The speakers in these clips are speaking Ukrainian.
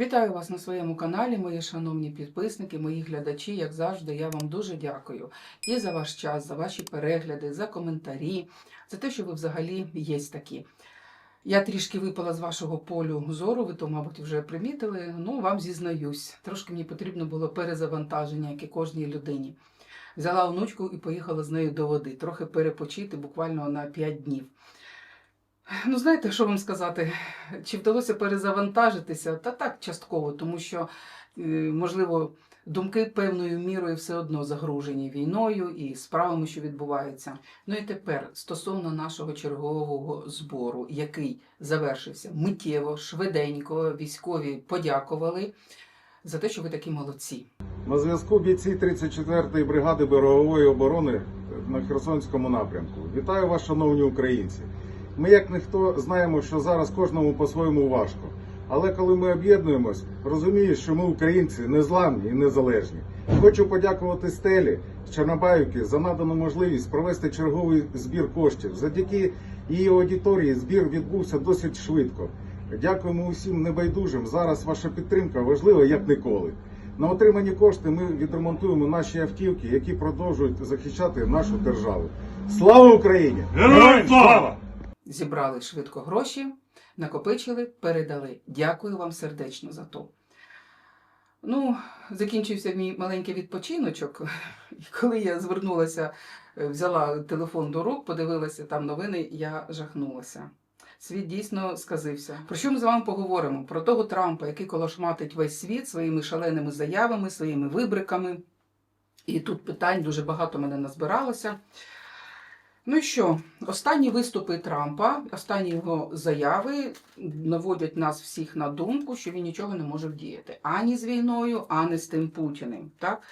Вітаю вас на своєму каналі, мої шановні підписники, мої глядачі. Як завжди, я вам дуже дякую і за ваш час, за ваші перегляди, за коментарі, за те, що ви взагалі є такі. Я трішки випала з вашого полю зору, ви то, мабуть, вже примітили. Ну, вам зізнаюсь. Трошки мені потрібно було перезавантаження, як і кожній людині. Взяла онучку і поїхала з нею до води, трохи перепочити буквально на 5 днів. Ну, знаєте, що вам сказати? Чи вдалося перезавантажитися? Та так, частково, тому що, е, можливо, думки певною мірою все одно загружені війною і справами, що відбуваються. Ну і тепер стосовно нашого чергового збору, який завершився миттєво, швиденько, військові подякували за те, що ви такі молодці. На зв'язку бійці 34-ї бригади берегової оборони на Херсонському напрямку. Вітаю вас, шановні українці. Ми, як ніхто, знаємо, що зараз кожному по-своєму важко. Але коли ми об'єднуємось, розумію, що ми українці незламні і незалежні. Хочу подякувати Стелі з Чорнобаївки за надану можливість провести черговий збір коштів. Завдяки її аудиторії збір відбувся досить швидко. Дякуємо усім небайдужим. Зараз ваша підтримка важлива як ніколи. На отримані кошти ми відремонтуємо наші автівки, які продовжують захищати нашу державу. Слава Україні! Героям слава! Зібрали швидко гроші, накопичили, передали. Дякую вам сердечно за то. Ну, закінчився мій маленький відпочиночок. І коли я звернулася, е, взяла телефон до рук, подивилася там новини, я жахнулася. Світ дійсно сказився. Про що ми з вами поговоримо? Про того Трампа, який колошматить весь світ своїми шаленими заявами, своїми вибриками. І тут питань дуже багато мене назбиралося. Ну що, останні виступи Трампа, останні його заяви наводять нас всіх на думку, що він нічого не може вдіяти ані з війною, ані з тим Путіним. Так?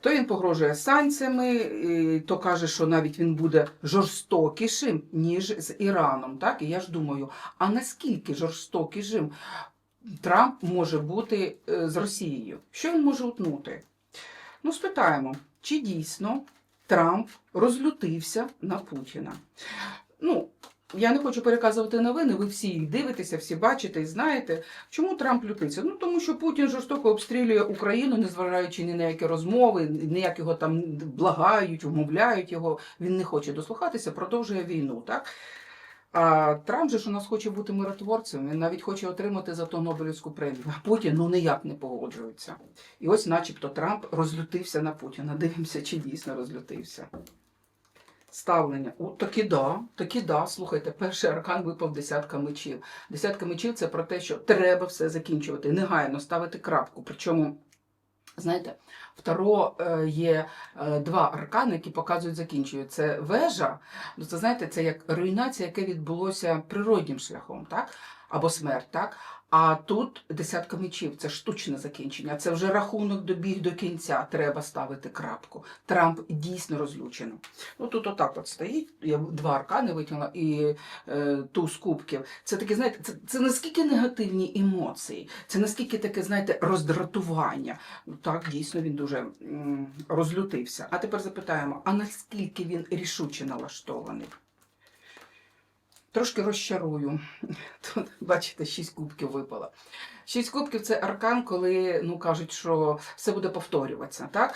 То він погрожує санкціями, то каже, що навіть він буде жорстокішим, ніж з Іраном. Так? І я ж думаю, а наскільки жорстокішим Трамп може бути е, з Росією? Що він може утнути? Ну, спитаємо, чи дійсно Трамп розлютився на Путіна. Ну, я не хочу переказувати новини, ви всі їх дивитеся, всі бачите і знаєте. Чому Трамп лютиться? Ну тому що Путін жорстоко обстрілює Україну, незважаючи ні на які розмови, ніяк його там благають, умовляють його. Він не хоче дослухатися, продовжує війну. Так? А Трамп же ж у нас хоче бути миротворцем, він навіть хоче отримати за то Нобелівську премію. А Путін ну ніяк не погоджується. І ось, начебто, Трамп розлютився на Путіна. Дивимося, чи дійсно розлютився. Ставлення. О, таки да, таки да. Слухайте, перший аркан випав десятка мечів. Десятка мечів це про те, що треба все закінчувати, негайно ставити крапку. Причому, знаєте, второ е, є е, два аркани, які показують закінчую. Це вежа, ну це знаєте, це як руйнація, яка відбулося природнім шляхом, так? Або смерть, так? А тут десятка мечів, це штучне закінчення, це вже рахунок добіг до кінця. Треба ставити крапку. Трамп дійсно розлючено. Ну тут отак от стоїть. Я два аркани витягнула і е, туз кубків. Це таке, знаєте, це, це наскільки негативні емоції, це наскільки таке, знаєте, роздратування. Ну, Так, дійсно він дуже м, розлютився. А тепер запитаємо: а наскільки він рішуче налаштований? Трошки розчарую. Тут, бачите, шість кубків випало. Шість кубків це аркан, коли ну, кажуть, що все буде повторюватися. Так?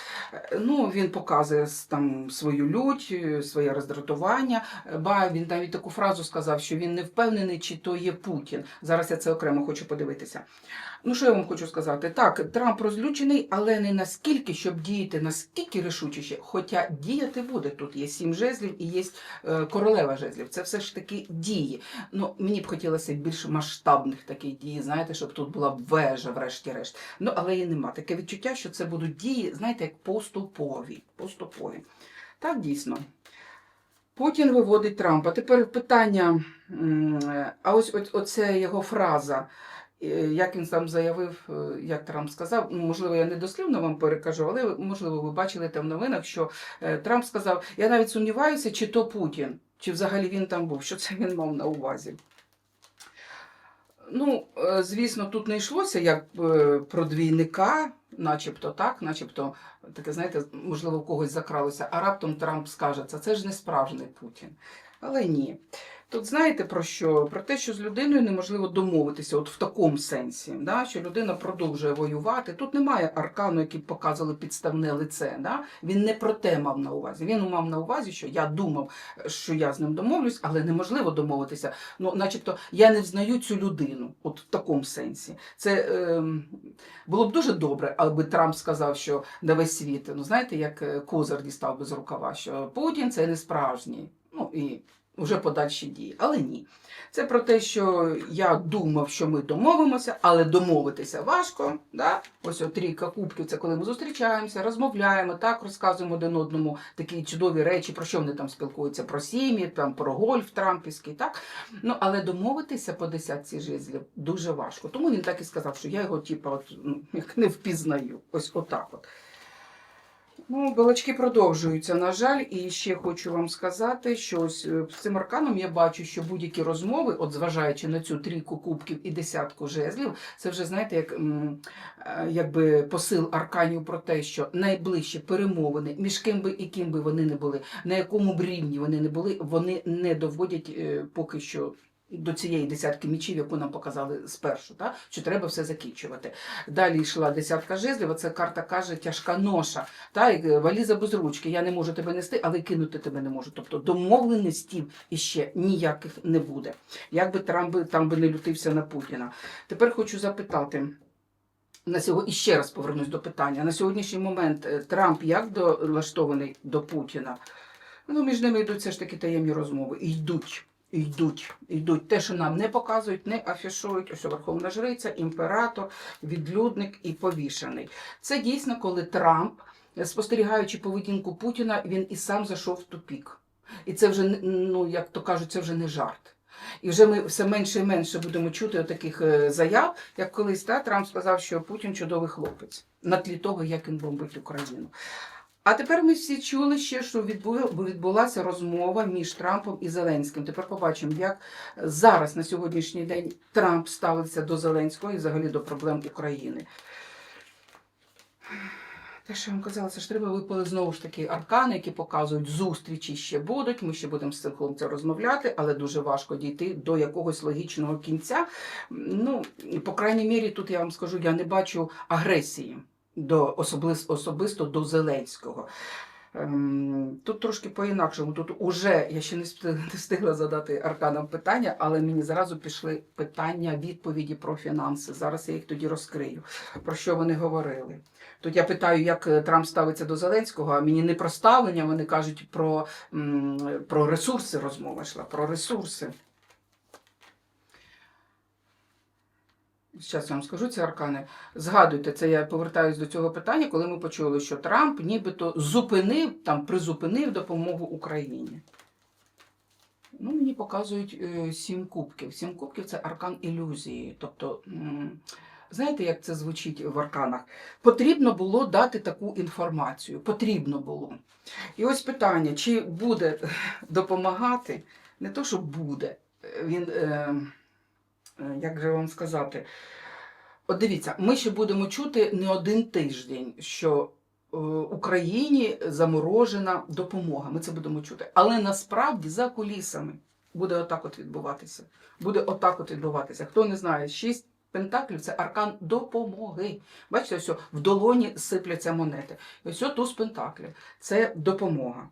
Ну, він показує там свою лють, своє роздратування. Ба він навіть таку фразу сказав, що він не впевнений, чи то є Путін. Зараз я це окремо хочу подивитися. Ну, що я вам хочу сказати? Так, Трамп розлючений, але не наскільки, щоб діяти наскільки рішучіше, хоча діяти буде. Тут є сім жезлів і є е, королева жезлів. Це все ж таки дії. Ну, мені б хотілося більш масштабних таких дій, знаєте, щоб тут була б вежа, врешті-решт. Ну, але і нема. Таке відчуття, що це будуть дії, знаєте, як поступові. поступові. Так, дійсно. Путін виводить Трампа. Тепер питання, а ось, ось оце його фраза. е, Як він сам заявив, е, як Трамп сказав, ну, можливо, я не дослівно вам перекажу, але можливо, ви бачили там в новинах, що е, Трамп сказав: я навіть сумніваюся, чи то Путін, чи взагалі він там був. Що це він мав на увазі? Ну, е, звісно, тут не йшлося як е, про двійника, начебто так, начебто, таке, знаєте, можливо, у когось закралося, а раптом Трамп скаже, це, це ж не справжній Путін. Але ні. Тут знаєте про що? Про те, що з людиною неможливо домовитися, от в такому сенсі, да? що людина продовжує воювати. Тут немає аркану, який показували підставне лице. Да? Він не про те мав на увазі. Він мав на увазі, що я думав, що я з ним домовлюсь, але неможливо домовитися. Ну, начебто, я не взнаю цю людину, от в такому сенсі. Це ем, було б дуже добре, аби Трамп сказав, що на весь світ, ну знаєте, як е, козир дістав без рукава, що Путін це не справжній. Ну і вже подальші дії. Але ні. Це про те, що я думав, що ми домовимося, але домовитися важко. Да? Ось от трійка кубків, це коли ми зустрічаємося, розмовляємо, так розказуємо один одному такі чудові речі, про що вони там спілкуються, про сім'ї, там про гольф трампівський, так? Ну, але домовитися по десятці жезлів дуже важко. Тому він так і сказав, що я його, типу, от, ну, як не впізнаю. Ось отак от. Ну, балачки продовжуються, на жаль, і ще хочу вам сказати, що ось е, з цим арканом я бачу, що будь-які розмови, от зважаючи на цю трійку кубків і десятку жезлів, це вже знаєте, як е, якби посил арканів про те, що найближчі перемовини, між ким би і ким би вони не були, на якому б рівні вони не були, вони не доводять е, поки що. До цієї десятки мічів, яку нам показали спершу, так? що треба все закінчувати. Далі йшла десятка жезлів, це карта каже тяжка ноша. Та й е, валіза без ручки. Я не можу тебе нести, але кинути тебе не можу. Тобто домовленостів іще ніяких не буде. Як би Трамп там би не лютився на Путіна. Тепер хочу запитати. На сьогодні і ще раз повернусь до питання. На сьогоднішній момент е, Трамп як долаштований до Путіна? Ну, між ними йдуть все ж таки таємні розмови. Йдуть, йдуть, йдуть. Те, що нам не показують, не афішують. Ось Верховна Жриця, імператор, відлюдник і повішений. Це дійсно, коли Трамп, спостерігаючи поведінку Путіна, він і сам зайшов в тупік. І це вже ну, як то кажуть, це вже не жарт. І вже ми все менше і менше будемо чути таких заяв, як колись та, Трамп сказав, що Путін чудовий хлопець на тлі того, як він бомбить Україну. А тепер ми всі чули ще, що відбулася розмова між Трампом і Зеленським. Тепер побачимо, як зараз на сьогоднішній день Трамп ставиться до Зеленського і взагалі до проблем України. Те, що я вам казала, це ж треба випали знову ж таки аркани, які показують зустрічі ще будуть. Ми ще будемо з цим хлопцем розмовляти, але дуже важко дійти до якогось логічного кінця. Ну, по крайній мірі, тут я вам скажу, я не бачу агресії до особисто, до Зеленського. Ем, Тут трошки по-інакшому. Тут уже я ще не встигла задати арканам питання, але мені зразу пішли питання, відповіді про фінанси. Зараз я їх тоді розкрию. Про що вони говорили? Тут я питаю, як Трамп ставиться до Зеленського, а мені не про ставлення, вони кажуть про, про ресурси розмова йшла, про ресурси. Зараз я вам скажу ці аркани. Згадуйте, це я повертаюся до цього питання, коли ми почули, що Трамп нібито зупинив, там призупинив допомогу Україні. Ну, мені показують е, сім кубків. Сім кубків це аркан ілюзії. Тобто, знаєте, як це звучить в арканах? Потрібно було дати таку інформацію. Потрібно було. І ось питання: чи буде допомагати? Не то, що буде. Він. Е, як же вам сказати? От дивіться, ми ще будемо чути не один тиждень, що е, Україні заморожена допомога. Ми це будемо чути. Але насправді за кулісами буде отак от відбуватися. Буде отак от відбуватися. Хто не знає, шість пентаклів це аркан допомоги. Бачите, ось в долоні сипляться монети. Ось туз пентаклів це допомога.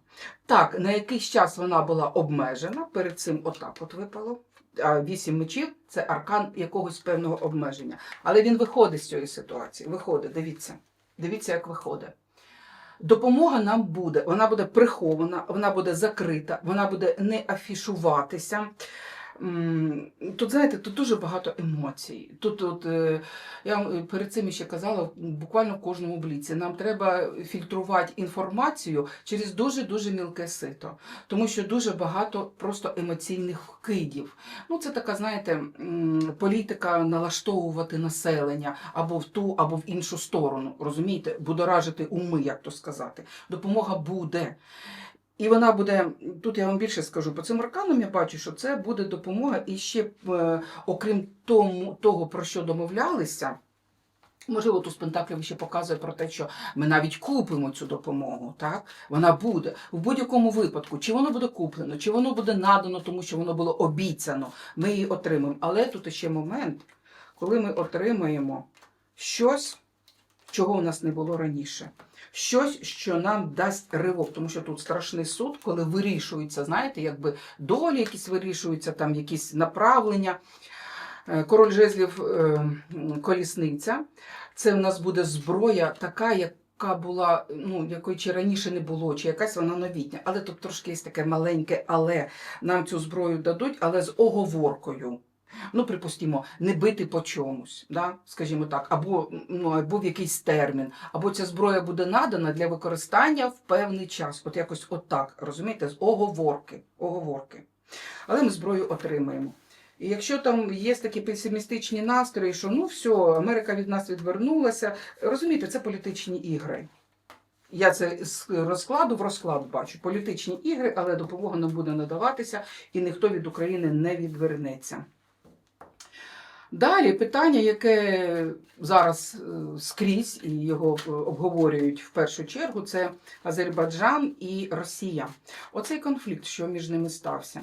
Так, на якийсь час вона була обмежена, перед цим отак от випало. Вісім мечів це аркан якогось певного обмеження. Але він виходить з цієї ситуації. Виходить, дивіться. Дивіться, як виходить. Допомога нам буде, вона буде прихована, вона буде закрита, вона буде не афішуватися. Тут, знаєте, тут дуже багато емоцій. Тут, от, е, я перед цим ще казала, буквально в кожному бліці. Нам треба фільтрувати інформацію через дуже-дуже мілке сито, тому що дуже багато просто емоційних вкидів. Ну, це така, знаєте, політика налаштовувати населення або в ту, або в іншу сторону. Розумієте, будоражити уми, як то сказати. Допомога буде. І вона буде, тут я вам більше скажу, по цим арканам я бачу, що це буде допомога і ще, е, окрім тому, того, про що домовлялися, Можливо, туз Пентаклів ще показує про те, що ми навіть купимо цю допомогу. Так? Вона буде в будь-якому випадку, чи воно буде куплено, чи воно буде надано, тому що воно було обіцяно. Ми її отримаємо. Але тут ще момент, коли ми отримаємо щось, чого у нас не було раніше. Щось, що нам дасть ривок, тому що тут страшний суд, коли вирішується, знаєте, якби долі якісь вирішуються, там якісь направлення. Е, Король жезлів е, колісниця. Це в нас буде зброя така, яка була, ну, якої чи раніше не було, чи якась вона новітня. Але тут трошки є таке маленьке, але нам цю зброю дадуть, але з оговоркою. Ну, припустимо, не бити по чомусь, да? скажімо так, або, ну, або в якийсь термін, або ця зброя буде надана для використання в певний час. От якось отак, розумієте, з оговорки. оговорки. Але ми зброю отримаємо. І якщо там є такі песимістичні настрої, що ну все, Америка від нас відвернулася, розумієте, це політичні ігри. Я це з розкладу в розклад бачу. Політичні ігри, але допомога нам буде надаватися, і ніхто від України не відвернеться. Далі питання, яке зараз е, скрізь і його е, обговорюють в першу чергу, це Азербайджан і Росія. Оцей конфлікт, що між ними стався.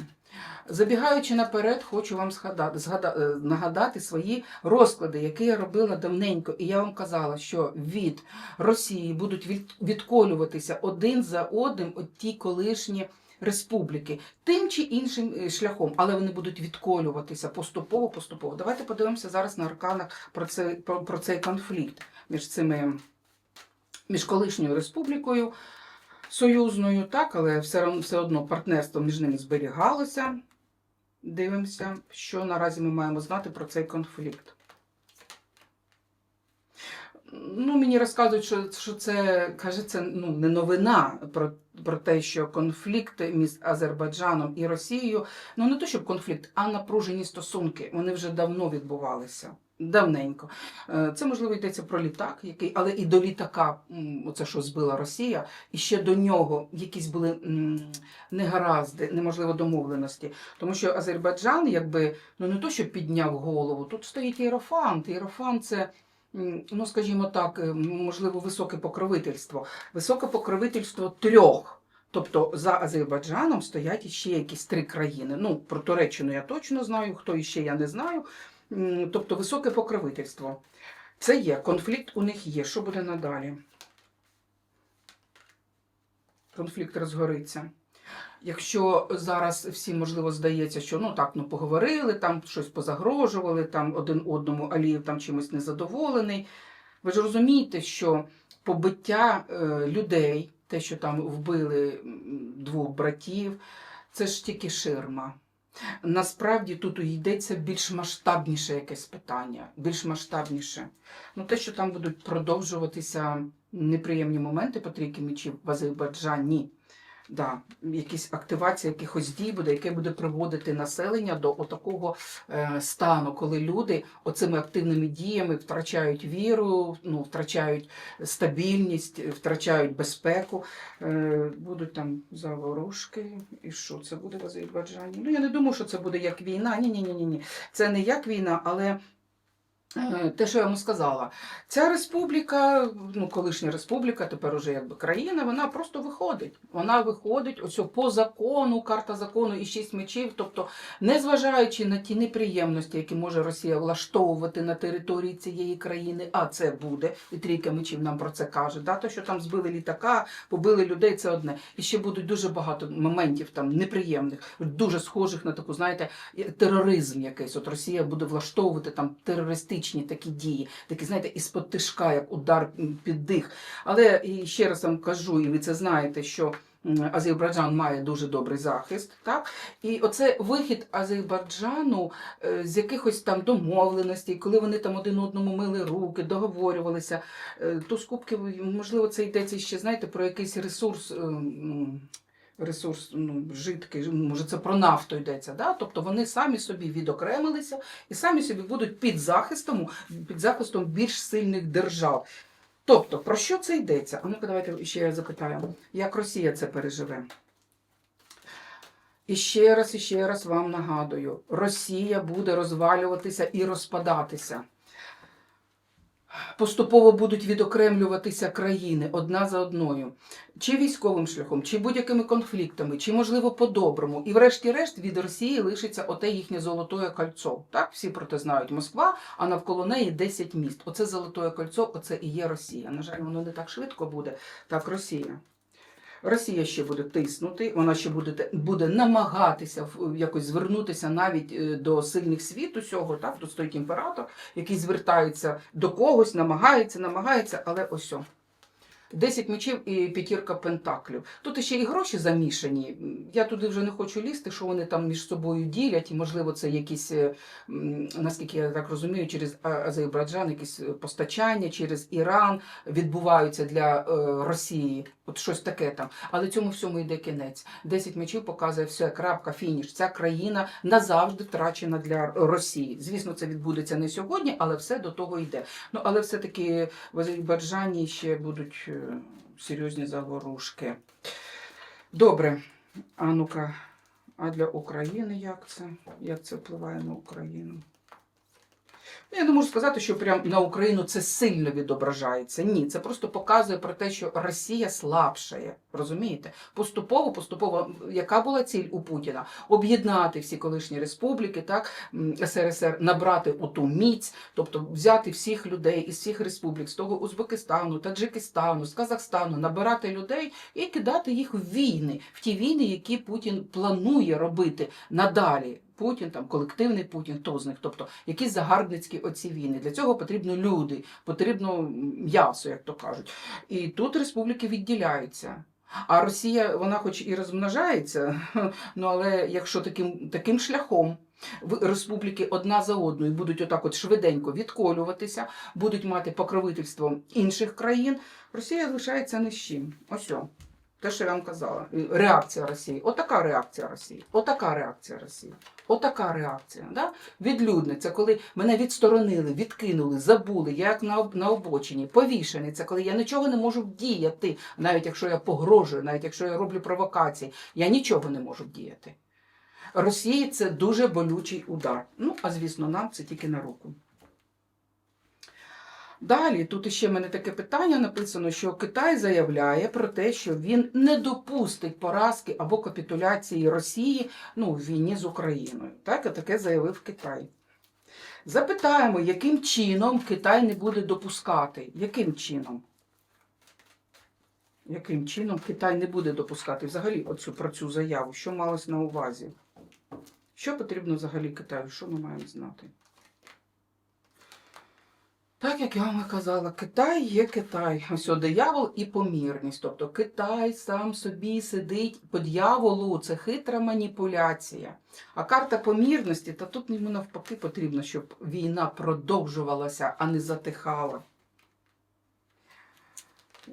Забігаючи наперед, хочу вам згадати, згада- е, нагадати свої розклади, які я робила давненько. І я вам казала, що від Росії будуть від- відколюватися один за одним от ті колишні республіки, тим чи іншим е, шляхом, але вони будуть відколюватися поступово, поступово. Давайте подивимося зараз на арканах про цей, про, про цей конфлікт між цими між колишньою республікою союзною, так, але все, все одно партнерство між ними зберігалося. Дивимося, що наразі ми маємо знати про цей конфлікт. Ну, мені розказують, що, що це каже, це ну, не новина про, про те, що конфлікт між Азербайджаном і Росією, ну не то, щоб конфлікт, а напружені стосунки. Вони вже давно відбувалися. Давненько. Е, Це можливо йдеться про літак, який, але і до літака, оце що збила Росія, і ще до нього якісь були негаразди, неможливо домовленості. Тому що Азербайджан, якби ну не то, що підняв голову, тут стоїть іерофант. Іерофант це. Ну, скажімо так, е, можливо, високе покровительство. Високе покровительство трьох. Тобто за Азербайджаном стоять іще якісь три країни. Ну, про Туреччину я точно знаю, хто іще я не знаю. Тобто високе покровительство. Це є, конфлікт у них є. Що буде надалі? Конфлікт розгориться. Якщо зараз всім, можливо, здається, що ну так, ну поговорили, там щось позагрожували, там один одному Алієв там чимось незадоволений. Ви ж розумієте, що побиття е, людей, те, що там вбили двох братів, це ж тільки ширма. Насправді тут йдеться більш масштабніше якесь питання, більш масштабніше. Ну, те, що там будуть продовжуватися неприємні моменти по трійки мечів в Азербайджані, да, якісь активація якихось дій буде, яке буде приводити населення до отакого е, стану, коли люди оцими активними діями втрачають віру, ну, втрачають стабільність, втрачають безпеку, е, будуть там заворушки. І що це буде в Азербайджані? Ну, я не думаю, що це буде як війна. Ні, ні, ні. Це не як війна, але. Е, Те, що я вам сказала, ця республіка, ну колишня республіка, тепер уже якби країна, вона просто виходить. Вона виходить ось по закону, карта закону і шість мечів. Тобто, незважаючи на ті неприємності, які може Росія влаштовувати на території цієї країни, а це буде, і трійка мечів нам про це каже. Да? То, що там збили літака, побили людей, це одне. І ще будуть дуже багато моментів там неприємних, дуже схожих на таку, знаєте, тероризм якийсь. От Росія буде влаштовувати там терористичні такі дії, такі, знаєте, із-под тишка, як удар під дих. Але і ще раз вам кажу, і ви це знаєте, що. Азербайджан має дуже добрий захист, так і оце вихід Азербайджану е, з якихось там домовленостей, коли вони там один одному мили руки, договорювалися. Е, То з можливо, це йдеться ще, знаєте, про якийсь ресурс. Ресурс ну, жидкий, може це про нафту йдеться. Да? Тобто вони самі собі відокремилися і самі собі будуть під захистом, під захистом більш сильних держав. Тобто, про що це йдеться? А ну-ка, давайте ще я запитаю, як Росія це переживе? І ще раз, і ще раз вам нагадую: Росія буде розвалюватися і розпадатися. Поступово будуть відокремлюватися країни одна за одною, чи військовим шляхом, чи будь-якими конфліктами, чи можливо по-доброму. І врешті-решт від Росії лишиться оте їхнє золотое кольцо. Так, всі про те знають Москва, а навколо неї 10 міст. Оце золотое кольцо, оце і є Росія. На жаль, воно не так швидко буде. Так, Росія. Росія ще буде тиснути, вона ще буде, буде намагатися якось звернутися навіть е, до сильних світу цього, так, до стоїть імператор, який звертається до когось, намагається, намагається, але ось. о. Десять мечів і п'ятірка пентаклів. Тут ще і гроші замішані. Я туди вже не хочу лізти, що вони там між собою ділять, і можливо це якісь, е, наскільки я так розумію, через Азербайджан якісь е, постачання, через Іран відбуваються для е, Росії. От щось таке там. Але цьому всьому йде кінець. Десять мечів показує все, крапка, фініш. Ця країна назавжди втрачена для Росії. Звісно, це відбудеться не сьогодні, але все до того йде. Ну але все-таки в Азербайджані ще будуть серйозні заворушки. Добре. А ну-ка, а для України як це? Як це впливає на Україну? Ну, Я не можу сказати, що прям на Україну це сильно відображається. Ні, це просто показує про те, що Росія слабшає. Розумієте? Поступово, поступово, яка була ціль у Путіна? Об'єднати всі колишні республіки, так, СРСР, набрати оту міць, тобто взяти всіх людей із всіх республік, з того Узбекистану, Таджикистану, з Казахстану, набирати людей і кидати їх в війни, в ті війни, які Путін планує робити надалі. Путін, там колективний Путін, хто з них, тобто якісь загарбницькі оці війни. Для цього потрібно люди, потрібно м'ясо, як то кажуть. І тут республіки відділяються. А Росія, вона хоч і розмножається, ну але якщо таким, таким шляхом республіки одна за одною будуть отак от швиденько відколюватися, будуть мати покровительство інших країн, Росія лишається ні з чим. Ось. Те, що я вам казала, реакція Росії. Отака реакція Росії. Отака реакція Росії. Отака реакція. Да? Відлюдне це коли мене відсторонили, відкинули, забули, я як на, на обочині, повішений. Це коли я нічого не можу вдіяти, навіть якщо я погрожую, навіть якщо я роблю провокації, я нічого не можу вдіяти. Росії це дуже болючий удар. Ну, а звісно, нам це тільки на руку. Далі тут ще в мене таке питання написано, що Китай заявляє про те, що він не допустить поразки або капітуляції Росії ну, в війні з Україною. Так, таке заявив Китай. Запитаємо, яким чином Китай не буде допускати? Яким чином? Яким чином Китай не буде допускати взагалі оцю, про цю заяву? Що малось на увазі? Що потрібно взагалі Китаю? Що ми маємо знати? Так як я вам казала, Китай є Китай. Ось диявол і помірність. Тобто Китай сам собі сидить по дьяволу, це хитра маніпуляція. А карта помірності, та тут йому навпаки потрібно, щоб війна продовжувалася, а не затихала.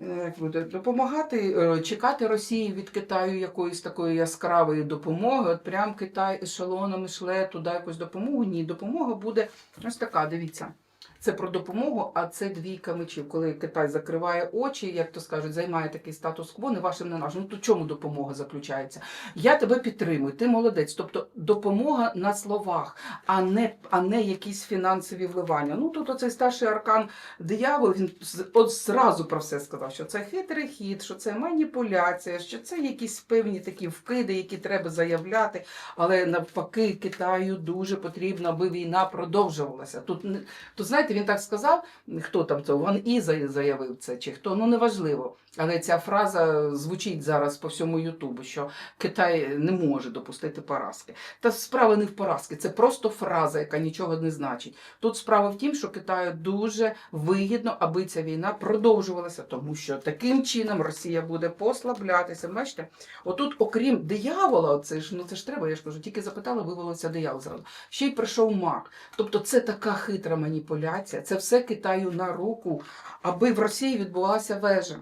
Е, Як буде допомагати, е, чекати Росії від Китаю якоїсь такої яскравої допомоги. От прям Китай ешелонами шле туди якусь допомогу. Ні, допомога буде ось така. Дивіться. Це про допомогу, а це двійка мечів. Коли Китай закриває очі, як то скажуть, займає такий статус-кво, не вашим, не нашим. Ну то чому допомога заключається? Я тебе підтримую, ти молодець. Тобто допомога на словах, а не, а не якісь фінансові вливання. Ну тут оцей старший аркан диявол, він от зразу про все сказав, що це хитрий хід, що це маніпуляція, що це якісь певні такі вкиди, які треба заявляти. Але навпаки, Китаю дуже потрібно, аби війна продовжувалася. Тут не- то знаєте, він так сказав, хто там це Ван І заявив це, чи хто, ну неважливо. Але ця фраза звучить зараз по всьому Ютубу, що Китай не може допустити поразки. Та справа не в поразки, це просто фраза, яка нічого не значить. Тут справа в тім, що Китаю дуже вигідно, аби ця війна продовжувалася, тому що таким чином Росія буде послаблятися. Бачите, отут, окрім диявола, це ж ну це ж треба, я ж кажу, тільки запитала, вивелося диявол зразу. Ще й прийшов маг. Тобто це така хитра маніпуляція, це все Китаю на руку, аби в Росії відбулася вежа,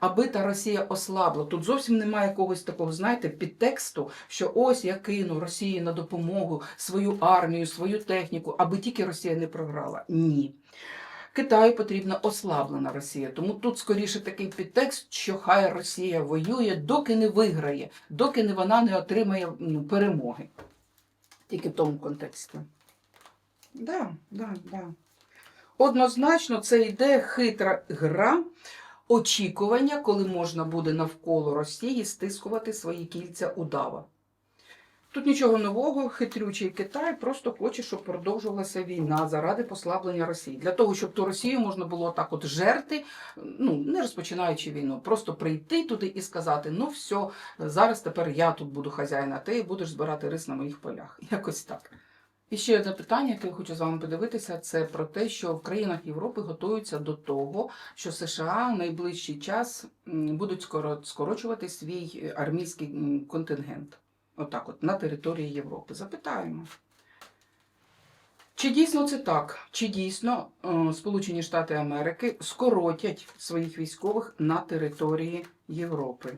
аби та Росія ослабла. Тут зовсім немає якогось такого, знаєте, підтексту, що ось я кину Росії на допомогу свою армію, свою техніку, аби тільки Росія не програла. Ні. Китаю потрібна ослаблена Росія. Тому тут скоріше такий підтекст, що хай Росія воює, доки не виграє, доки не вона не отримає ну, перемоги. Тільки в тому контексті. Да, да, да. Однозначно, це йде хитра гра очікування, коли можна буде навколо Росії стискувати свої кільця удава. Тут нічого нового, хитрючий Китай просто хоче, щоб продовжувалася війна заради послаблення Росії. Для того, щоб ту Росію можна було так от жерти, ну не розпочинаючи війну, просто прийти туди і сказати: ну все, зараз тепер я тут буду хазяїн, а ти будеш збирати рис на моїх полях. Якось так. І ще одне питання, яке я хочу з вами подивитися, це про те, що в країнах Європи готуються до того, що США в найближчий час будуть скорочувати свій е, армійський контингент. Отак, от, на території Європи. Запитаємо. Чи дійсно це так? Чи дійсно е, Сполучені Штати Америки скоротять своїх військових на території Європи?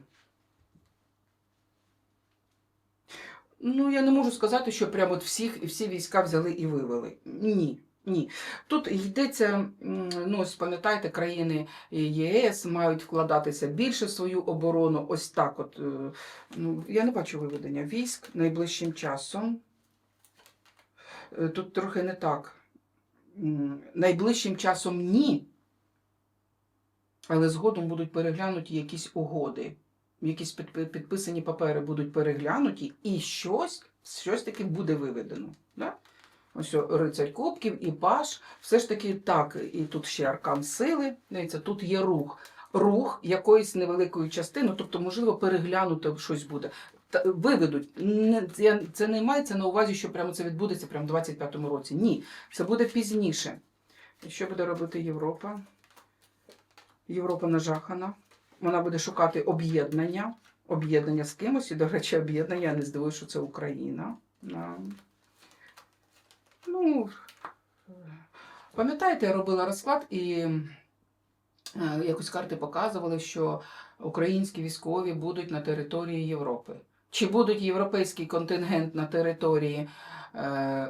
Ну, я не можу сказати, що прямо от всіх всі війська взяли і вивели. Ні. Ні. Тут йдеться, ну, ось пам'ятаєте, країни ЄС мають вкладатися більше в свою оборону. Ось так. От, е, ну, я не бачу виведення військ найближчим часом. Е, Тут трохи не так. Найближчим часом ні. Але згодом будуть переглянуті якісь угоди якісь підписані папери будуть переглянуті, і щось, щось таки буде виведено. Да? Ось рицарь Кубків і Паш, все ж таки так, і тут ще аркан сили. Дивіться, тут є рух. Рух якоїсь невеликої частини, тобто, можливо, переглянути щось буде. Та, виведуть. Це не мається на увазі, що прямо це відбудеться прямо в 25-му році. Ні, це буде пізніше. Що буде робити Європа? Європа нажахана. Вона буде шукати об'єднання, об'єднання з кимось. І, до речі, об'єднання, я не здивуюся, що це Україна. Ну, пам'ятаєте, я робила розклад і е, якось карти показували, що українські військові будуть на території Європи. Чи будуть європейський контингент на території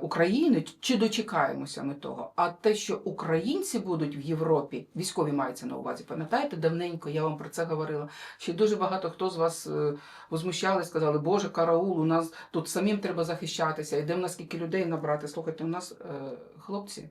України, чи дочекаємося ми того? А те, що українці будуть в Європі, військові мається на увазі, пам'ятаєте, давненько я вам про це говорила. Ще дуже багато хто з вас е, возмущали, сказали, Боже, караул, у нас тут самим треба захищатися, йдемо наскільки людей набрати. Слухайте, у нас е, хлопці.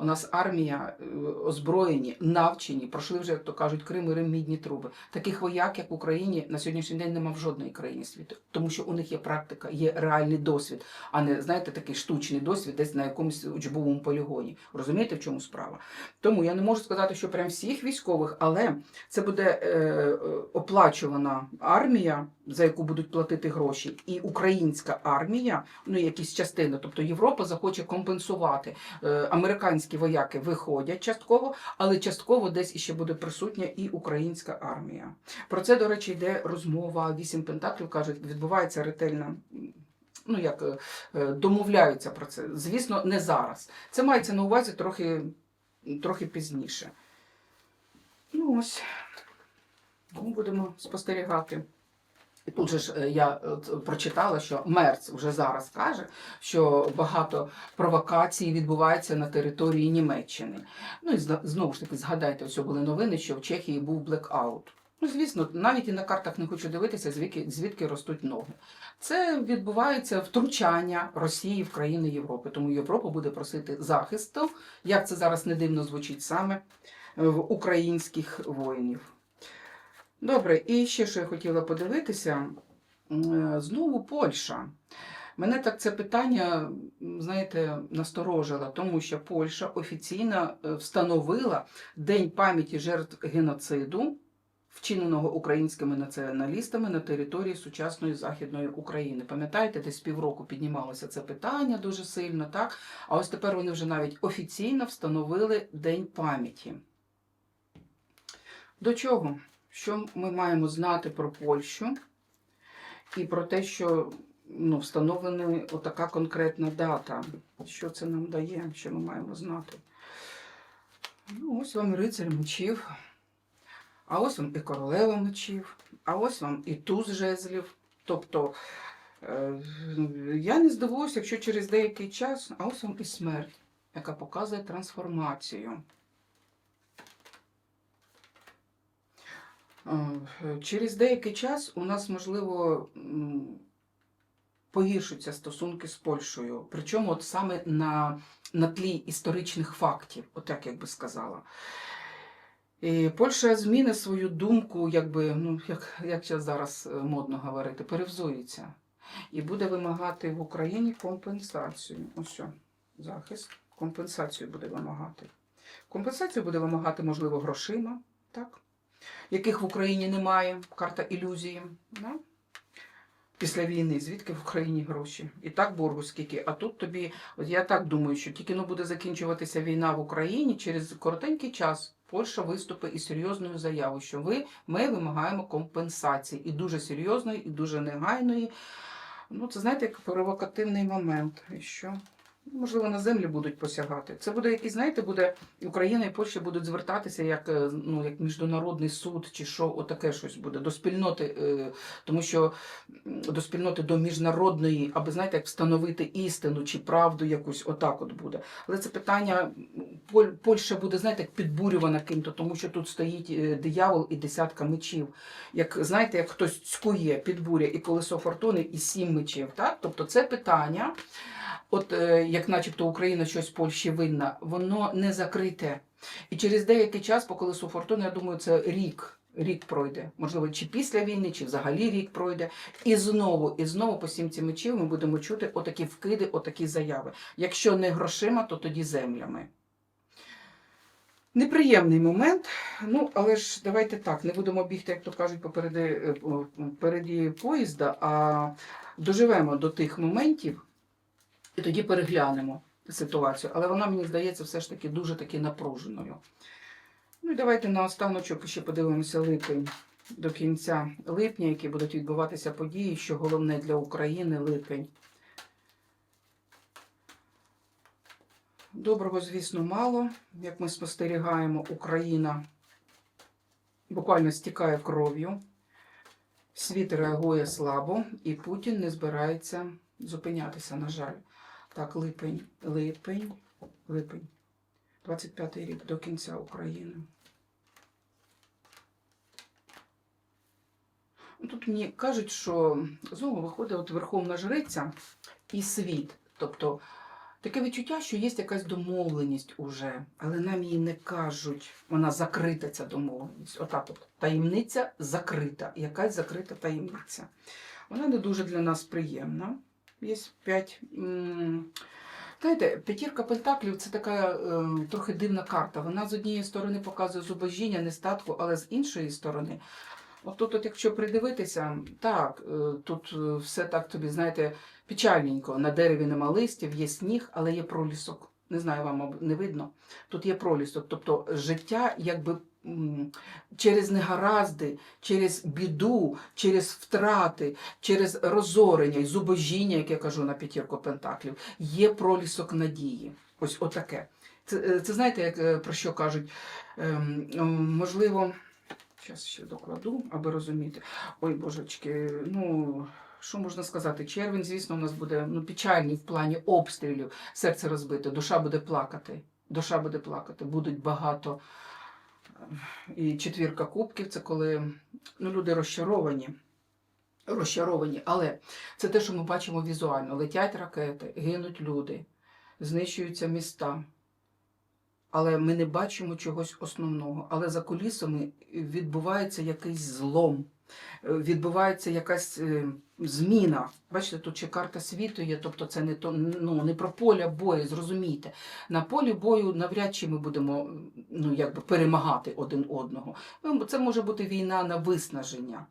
У нас армія е, озброєні, навчені, пройшли вже, як то кажуть, Крим і Рим мідні труби. Таких вояк, як в Україні, на сьогоднішній день нема в жодної країні світу, тому що у них є практика, є реальний досвід, а не знаєте, такий штучний досвід десь на якомусь учбовому полігоні. Розумієте, в чому справа? Тому я не можу сказати, що прям всіх військових, але це буде е, е, оплачувана армія, за яку будуть платити гроші, і українська армія, ну якісь частини, тобто Європа захоче компенсувати. Е, американські вояки виходять частково, але частково десь іще буде присутня і українська армія. Про це, до речі, йде розмова. Вісім пентаклів кажуть, відбувається ретельна. Ну, як е, е, домовляються про це. Звісно, не зараз. Це мається на увазі трохи, трохи пізніше. Ну ось, будемо спостерігати. І тут же ж е, я прочитала, що Мерц вже зараз каже, що багато провокацій відбувається на території Німеччини. Ну і знову ж таки згадайте, ось були новини, що в Чехії був блекаут. Ну, звісно, навіть і на картах не хочу дивитися, звідки, звідки ростуть ноги. Це відбувається втручання Росії в країни Європи. Тому Європа буде просити захисту, як це зараз не дивно звучить саме в українських воїнів. Добре, і ще що я хотіла подивитися. Е, Знову Польща. Мене так це питання, знаєте, насторожило, тому що Польща офіційно е, встановила День пам'яті жертв геноциду, вчиненого українськими націоналістами на території сучасної Західної України. Пам'ятаєте, десь півроку піднімалося це питання дуже сильно, так? А ось тепер вони вже навіть офіційно встановили День пам'яті. До чого? Що ми маємо знати про Польщу і про те, що ну, встановлена отака конкретна дата. Що це нам дає, що ми маємо знати? Ну, ось вам і рицарь мечів, а ось вам і королева мечів, а ось вам і туз жезлів. Тобто, е, я не здивуюся, якщо через деякий час, а ось вам і смерть, яка показує трансформацію. Через деякий час у нас, можливо, погіршуються стосунки з Польщею. Причому от саме на, на тлі історичних фактів, от як, би сказала. І Польща зміни свою думку, якби, ну, як, як зараз е, модно говорити, перевзується. І буде вимагати в Україні компенсацію. Ось захист, компенсацію буде вимагати. Компенсацію буде вимагати, можливо, грошима, так? Яких в Україні немає, карта ілюзії. Да? Після війни, звідки в Україні гроші? І так боргу скільки. А тут тобі, от я так думаю, що тільки ну, буде закінчуватися війна в Україні через коротенький час. Польща виступить із серйозною заявою, що ви, ми вимагаємо компенсації і дуже серйозної, і дуже негайної. Ну, це знаєте, як провокативний момент. І що? Можливо, на землі будуть посягати. Це буде якийсь, знаєте, буде Україна і Польща будуть звертатися як, е, ну, як міжнародний суд, чи що, отаке щось буде до спільноти, е, тому що до спільноти до міжнародної, аби знаєте, як встановити істину чи правду якусь, отак от буде. Але це питання Польща буде, знаєте, як підбурювана ким-то, тому що тут стоїть е, диявол і десятка мечів. Як знаєте, як хтось цькує, підбурює і колесо фортуни, і сім мечів. Так? Тобто це питання. От е, як начебто Україна щось Польщі винна, воно не закрите. І через деякий час по колесу фортуни, я думаю, це рік. Рік пройде, можливо, чи після війни, чи взагалі рік пройде. І знову, і знову по сімці мечів ми будемо чути отакі вкиди, отакі заяви. Якщо не грошима, то тоді землями. Неприємний момент. Ну, але ж давайте так, не будемо бігти, як то кажуть, попереди, е, поїзда, а доживемо до тих моментів, і тоді переглянемо ситуацію. Але вона, мені здається, все ж таки дуже таки напруженою. Ну і давайте на останочок ще подивимося липень до кінця липня, які будуть відбуватися події, що головне для України липень. Доброго, звісно, мало. Як ми спостерігаємо, Україна буквально стікає кров'ю. Світ реагує слабо, і Путін не збирається зупинятися, на жаль. Так, липень, липень, липень. 25-й рік до кінця України. Тут мені кажуть, що знову виходить от Верховна Жриця і світ. Тобто таке відчуття, що є якась домовленість уже, але нам її не кажуть. Вона закрита, ця домовленість. Отак от. Таємниця закрита. Якась закрита таємниця. Вона не дуже для нас приємна. Є п'ять. Знаєте, п'ятірка пентаклів це така е, трохи дивна карта. Вона з однієї сторони показує зубожіння, нестатку, але з іншої сторони. От тут, от якщо придивитися, так, е, тут е, все так тобі, знаєте, печальненько. На дереві нема листів, є сніг, але є пролісок. Не знаю, вам не видно. Тут є пролісок. Тобто життя якби через негаразди, через біду, через втрати, через розорення і зубожіння, як я кажу на п'ятірку пентаклів, є пролісок надії. Ось отаке. Це, е, це знаєте, як, е, про що кажуть? Ем, можливо, зараз ще докладу, аби розуміти. Ой, божечки, ну. Що можна сказати? Червень, звісно, у нас буде ну, печальний в плані обстрілів, серце розбите, душа буде плакати. Душа буде плакати, будуть багато. І четвірка кубків це коли ну, люди розчаровані. Розчаровані, але це те, що ми бачимо візуально. Летять ракети, гинуть люди, знищуються міста. Але ми не бачимо чогось основного. Але за кулісами відбувається якийсь злом, відбувається якась е, зміна. Бачите, тут ще карта світу є, тобто це не то ну, не про поля бою, зрозумійте. На полі бою навряд чи ми будемо ну, якби перемагати один одного. Ну, Це може бути війна на виснаження.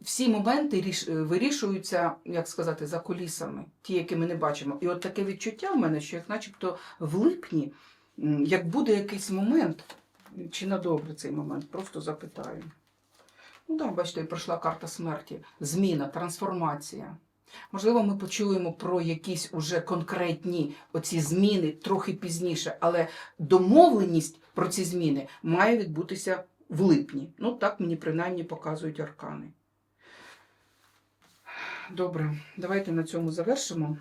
Всі моменти е, вирішуються, як сказати, за кулісами, ті, які ми не бачимо. І от таке відчуття в мене, що як начебто в липні, як буде якийсь момент, чи на добре цей момент, просто запитаю. Ну так, бачите, пройшла карта смерті, зміна, трансформація. Можливо, ми почуємо про якісь уже конкретні оці зміни трохи пізніше, але домовленість про ці зміни має відбутися в липні. Ну, так мені принаймні показують аркани. Добре, давайте на цьому завершимо.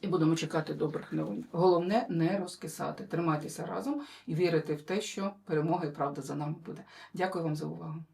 І будемо чекати добрих новин. Головне не розкисати, тримайтеся разом і вірити в те, що перемога і правда за нами буде. Дякую вам за увагу.